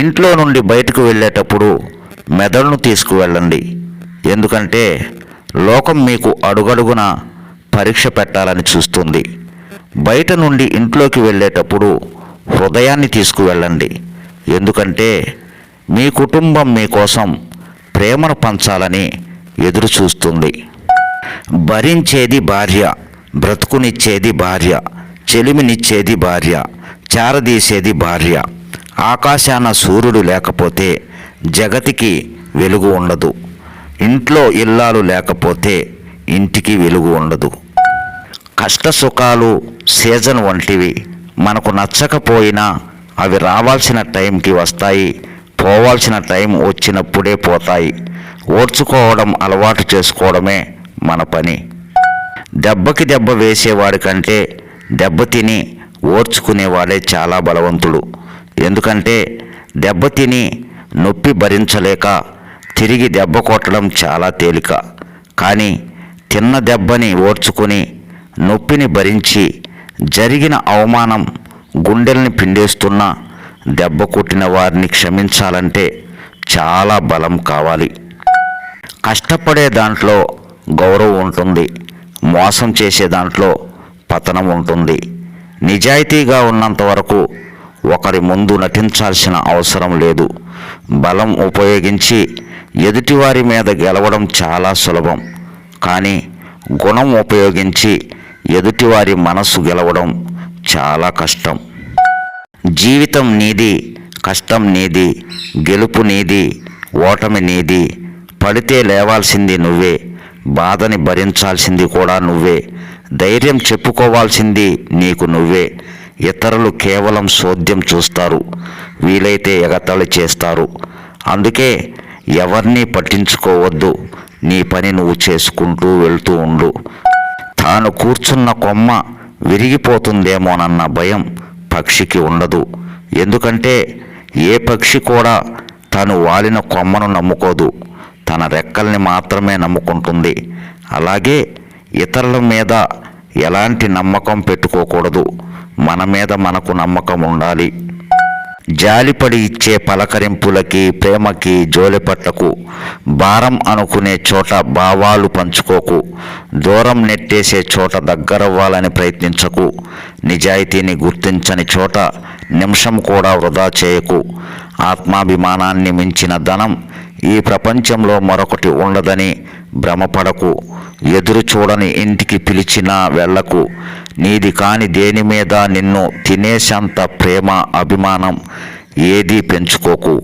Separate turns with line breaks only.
ఇంట్లో నుండి బయటకు వెళ్ళేటప్పుడు మెదడును తీసుకువెళ్ళండి. ఎందుకంటే లోకం మీకు అడుగడుగున పరీక్ష పెట్టాలని చూస్తుంది. బయట నుండి ఇంట్లోకి వెళ్ళేటప్పుడు హృదయాన్ని తీసుకువెళ్ళండి. ఎందుకంటే మీ కుటుంబం మీకోసం ప్రేమను పంచాలని ఎదురు చూస్తుంది. భరించేది భార్య బ్రతుకునిచ్చేది భార్య చెలిమినిచ్చేది భార్య చారదీసేది భార్య. ఆకాశాన సూర్యుడు లేకపోతే జగతికి వెలుగు ఉండదు. ఇంట్లో ఇల్లాలు లేకపోతే ఇంటికి వెలుగు ఉండదు. కష్ట సుఖాలు సీజన్ వంటివి మనకు నచ్చకపోయినా అవి రావాల్సిన టైంకి వస్తాయి పోవాల్సిన టైం వచ్చినప్పుడే పోతాయి. ఓర్చుకోవడం అలవాటు చేసుకోవడమే మన పని. దెబ్బకి దెబ్బ వేసేవాడి కంటే దెబ్బతిని ఓర్చుకునేవాడే చాలా బలవంతుడు. ఎందుకంటే దెబ్బతిని నొప్పి భరించలేక తిరిగి దెబ్బ కొట్టడం చాలా తేలిక. కానీ తిన్న దెబ్బని ఓర్చుకుని నొప్పిని భరించి జరిగిన అవమానం గుండెల్ని పిండేస్తున్న దెబ్బ కొట్టిన వారిని క్షమించాలంటే చాలా బలం కావాలి. కష్టపడే దాంట్లో గౌరవం ఉంటుంది. మోసం చేసే దాంట్లో పతనం ఉంటుంది. నిజాయితీగా ఉన్నంత వరకు ఒకరి ముందు నటించాల్సిన అవసరం లేదు. బలం ఉపయోగించి ఎదుటివారి మీద గెలవడం చాలా సులభం. కానీ గుణం ఉపయోగించి ఎదుటివారి మనసు గెలవడం చాలా కష్టం. జీవితం నీది కష్టం నీది గెలుపు నీది ఓటమి నీది పడితే లేవాల్సింది నువ్వే బాధని భరించాల్సింది కూడా నువ్వే ధైర్యం చెప్పుకోవాల్సింది నీకు నువ్వే ఇతరులు కేవలం సోద్యం చూస్తారు వీలైతే ఎగతాళి చేస్తారు. అందుకే ఎవరిని పట్టించుకోవద్దు నీ పని నువ్వు చేసుకుంటూ వెళ్తూ ఉండు. తాను కూర్చున్న కొమ్మ విరిగిపోతుందేమోనన్న భయం పక్షికి ఉండదు. ఎందుకంటే ఏ పక్షి కూడా తను వాలిన కొమ్మను నమ్ముకోదు. తన రెక్కల్ని మాత్రమే నమ్ముకుంటుంది. అలాగే ఇతరుల మీద ఎలాంటి నమ్మకం పెట్టుకోకూడదు. మన మీద మనకు నమ్మకం ఉండాలి. జాలిపడి ఇచ్చే పలకరింపులకి ప్రేమకి జోలిపట్టకు భారం అనుకునే చోట భావాలు పంచుకోకు. దూరం నెట్టేసే చోట దగ్గరవ్వాలని ప్రయత్నించకు. నిజాయితీని గుర్తించని చోట నిమిషం కూడా వృధా చేయకు. ఆత్మాభిమానాన్ని మించిన ధనం ఈ ప్రపంచంలో మరొకటి ఉండదని భ్రమపడకు. ఎదురు చూడని ఇంటికి పిలిచినా వెళ్ళకు. నీది కాని దేని మీద నిన్ను తినేసంత ప్రేమ అభిమానం ఏదీ పెంచుకోకు.